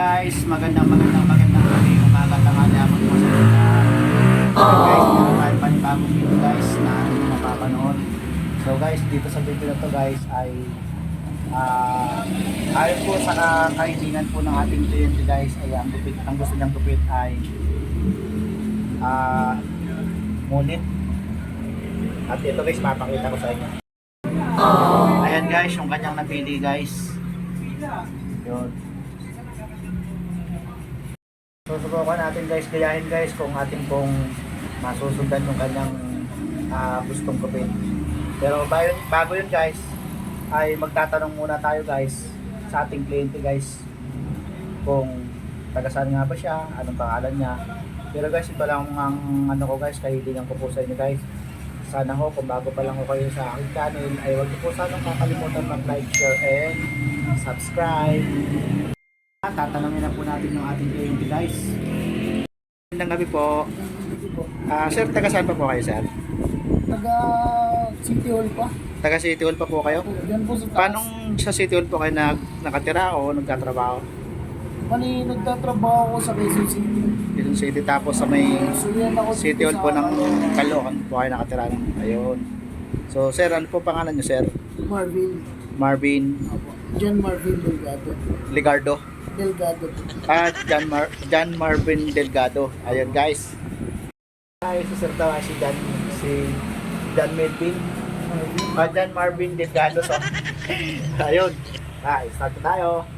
guys, magandang magandang magandang gabi, umaga tanghali hapon po sa inyo. So guys, meron tayong panibagong video guys na hindi mapapanood. So guys, dito sa video na to guys ay ah ayon po sa ka- kaibigan po ng ating kliyente guys ay ang gupit, ang gusto niyang gupit ay ah ngunit. At ito guys, papakita ko sa inyo. Ayan guys, yung kanyang napili guys. Yun. Susubukan natin guys, gayahin guys kung ating pong masusundan yung kanyang ah, gustong gupin. Pero bago, bago yun guys, ay magtatanong muna tayo guys sa ating kliyente guys kung taga saan nga ba siya, anong pangalan niya. Pero guys, ito lang ang ano ko guys, kahilingan ko po sa inyo guys. Sana ho, kung bago pa lang ho kayo sa aking channel, ay huwag niyo po sanang kakalimutan mag-like, share, and subscribe. At tatanungin na po natin yung ating kliyente guys. Magandang gabi po. Ah, sir, taga saan pa po kayo, sir? Taga City Hall pa. Taga City Hall pa po kayo? Diyan po sa taas. Paano sa City Hall po kayo nag nakatira o nagtatrabaho? Mani, nagtatrabaho ko sa Quezon City. Quezon City tapos sa may ako City Hall dito po sa ng Caloocan po kayo nakatira. Ayun. So, sir, ano po pangalan niyo, sir? Marvin. Marvin Apo. John Marvin Delgado. Ligardo. Delgado. At John, Mar- John Marvin Delgado. Ayun, guys. Ay, si Sir daw, si John, si John Melvin. Marvin. Ah, John Marvin Delgado. So, ayun. Ah, start tayo.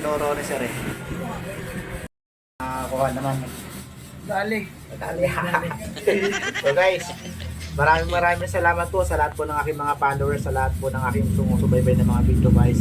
Tinuro ni sir eh. Nakakuha naman. Dali. Dali. so guys, maraming maraming salamat po sa lahat po ng aking mga followers, sa lahat po ng aking sumusubaybay ng mga video guys.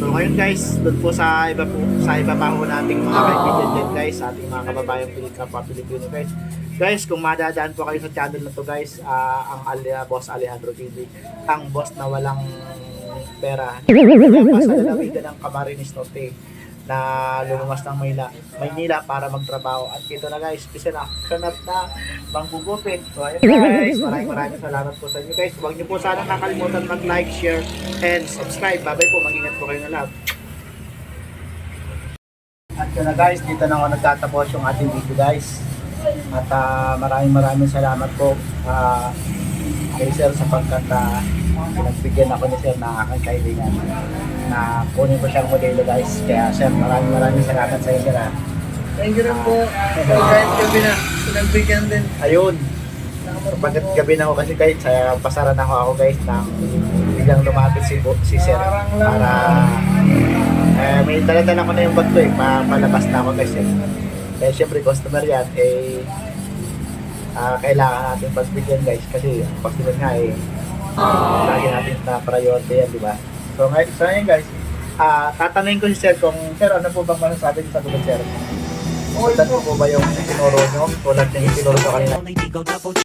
So ngayon guys, doon po sa iba po, sa iba pa po nating mga kaibigan dyan guys, sa ating mga kababayang Pilip kapwa Pilipino guys. Guys, kung madadaan po kayo sa channel na to guys, ah, ang Ali, Boss Alejandro TV, ang boss na walang pera. Lalawigan ng Camarines Norte na lulumas ng Maynila, Maynila para magtrabaho. At ito na guys, isa na kanap na manggugupit. So ayun guys, maraming maraming salamat po sa inyo guys. Huwag niyo po sana nakalimutan mag-like, share, and subscribe. Babay po, mag-ingat po kayo na lahat. At yun na guys, dito na ako nagtatapos yung ating video guys. At ah, maraming maraming salamat po ah, kay Sir sapagkat uh, pinagbigyan ako ni Sir na aking kaibigan na kunin ko siyang modelo guys. Kaya Sir, maraming maraming salamat sa inyo na. Thank you rin po. Kahit gabi na, pinagbigyan din. Ayun, pagkat gabi na ako kasi guys, saya pasaran ako ako guys nang biglang lumapit si, si Sir para eh, may dala-dala ko na yung bag ko eh, pa, palabas na ako guys eh. Kaya syempre customer yan, eh, ah, kailangan natin pagbigyan guys kasi customer nga eh, lagi natin na priority yan, di ba? So, ngay- so ngayon guys, ah tatanungin ko si Sir kung, Sir, ano po bang masasabi niyo sa tulad, Sir? Okay Sundan po ba yung tinuro nyo? Tulad ng tinuro ko kanina?